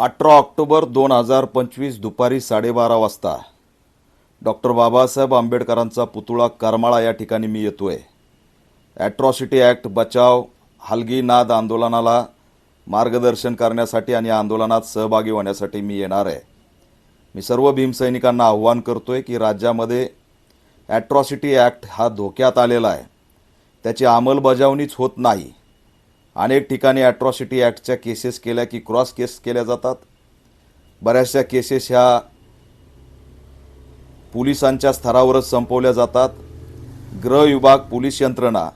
अठरा ऑक्टोबर दोन हजार पंचवीस दुपारी साडेबारा वाजता. डॉक्टर बाबासाहेब आंबेडकरांचा पुतळा करमाळा या ठिकाणी मी येतो आहे ॲट्रॉसिटी ॲक्ट बचाव हलगी नाद आंदोलनाला मार्गदर्शन करण्यासाठी आणि आंदोलनात सहभागी होण्यासाठी मी येणार आहे. मी सर्व भीमसैनिकांना आव्हान आहे की राज्यामध्ये ॲट्रॉसिटी ॲक्ट हा धोक्यात आलेला आहे. त्याची अंमलबजावणीच होत नाही. अनेक ठिकाणी ॲट्रॉसिटी ॲक्टच्या केसेस केल्या की क्रॉस केस केल्या जातात. बऱ्याचशा केसेस ह्या पोलिसांच्या स्तरावरच संपवल्या जातात. गृह विभाग पोलीस यंत्रणा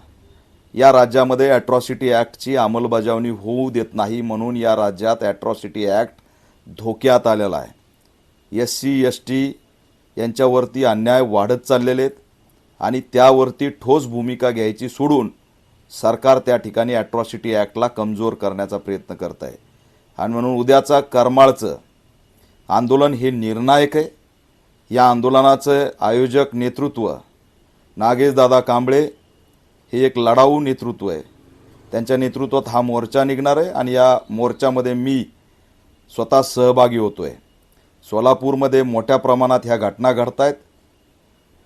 या राज्यामध्ये ॲट्रॉसिटी ॲक्टची अंमलबजावणी होऊ देत नाही म्हणून या राज्यात ॲट्रॉसिटी ॲक्ट धोक्यात आलेला आहे. एस सी एस टी यांच्यावरती अन्याय वाढत चाललेले आहेत आणि त्यावरती ठोस भूमिका घ्यायची सोडून सरकार त्या ठिकाणी ॲट्रॉसिटी ॲक्टला कमजोर करण्याचा प्रयत्न करत आहे आणि म्हणून उद्याचा करमाळचं आंदोलन हे निर्णायक आहे. या आंदोलनाचं आयोजक नेतृत्व नागेशदादा कांबळे हे एक लढाऊ नेतृत्व आहे. त्यांच्या नेतृत्वात हा मोर्चा निघणार आहे आणि या मोर्चामध्ये मी स्वतः सहभागी होतो आहे सोलापूरमध्ये मोठ्या प्रमाणात ह्या घटना घडत आहेत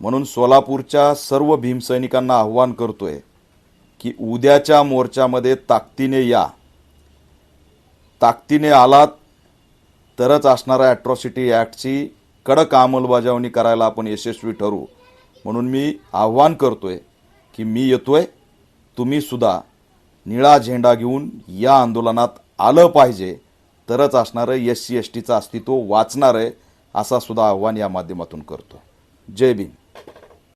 म्हणून सोलापूरच्या सर्व भीमसैनिकांना आव्हान आहे की उद्याच्या मोर्चामध्ये ताकदीने या. ताकदीने आलात तरच असणाऱ्या ॲट्रॉसिटी ॲक्टची कडक अंमलबजावणी करायला आपण यशस्वी ठरू. म्हणून मी आव्हान करतोय की मी येतोय तुम्ही सुद्धा निळा झेंडा घेऊन या आंदोलनात आलं पाहिजे तरच असणारं एस सी एस टीचं अस्तित्व वाचणार आहे असा सुद्धा आव्हान या माध्यमातून करतो. जय भीम.